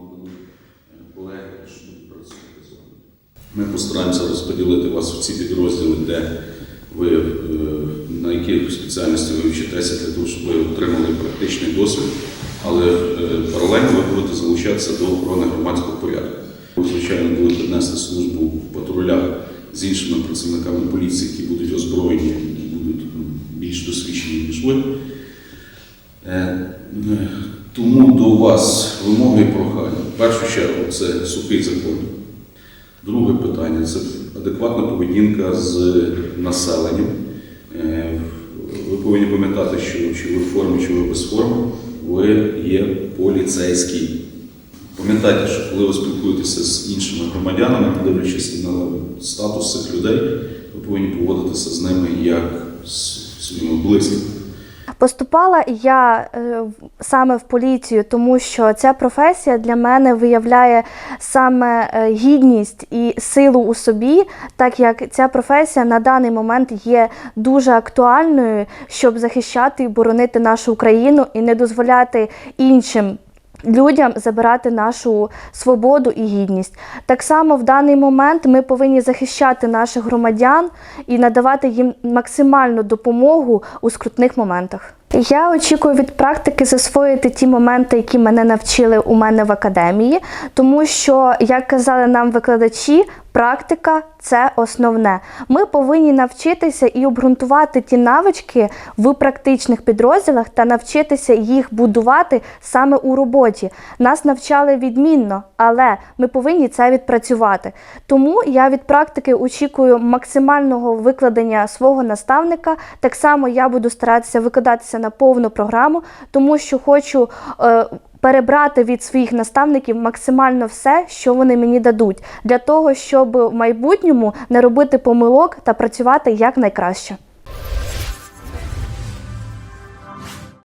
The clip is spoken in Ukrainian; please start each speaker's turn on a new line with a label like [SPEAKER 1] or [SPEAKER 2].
[SPEAKER 1] е, колеги, що будуть працювати з вами. Ми постараємося розподілити вас в ці підрозділи, де ви е, на яких спеціальності ви вчитеся для того, щоб ви отримали практичний досвід, але е, паралельно ви будете залучатися до охорони громадського порядку. Ви, звичайно, будете нести службу в патрулях з іншими працівниками поліції, які будуть озброєні і будуть більш досвідчені, ніж ви. Тому до вас вимоги і прохання. В першу чергу це сухий закон. Друге питання це адекватна поведінка з населенням. Е, Ви повинні пам'ятати, що чи ви в формі, чи ви без форми, ви є поліцейський. Пам'ятайте, що коли ви спілкуєтеся з іншими громадянами, дивлячись на статус цих людей, ви повинні поводитися з ними як з своїми близькими.
[SPEAKER 2] Поступала я е, саме в поліцію, тому що ця професія для мене виявляє саме е, гідність і силу у собі, так як ця професія на даний момент є дуже актуальною, щоб захищати і боронити нашу Україну і не дозволяти іншим. Людям забирати нашу свободу і гідність. Так само в даний момент ми повинні захищати наших громадян і надавати їм максимальну допомогу у скрутних моментах. Я очікую від практики засвоїти ті моменти, які мене навчили у мене в академії, тому що, як казали нам викладачі, практика це основне. Ми повинні навчитися і обґрунтувати ті навички в практичних підрозділах та навчитися їх будувати саме у роботі. Нас навчали відмінно, але ми повинні це відпрацювати. Тому я від практики очікую максимального викладення свого наставника. Так само я буду старатися викладатися на повну програму, тому що хочу. Е, Перебрати від своїх наставників максимально все, що вони мені дадуть, для того, щоб в майбутньому не робити помилок та працювати як найкраще.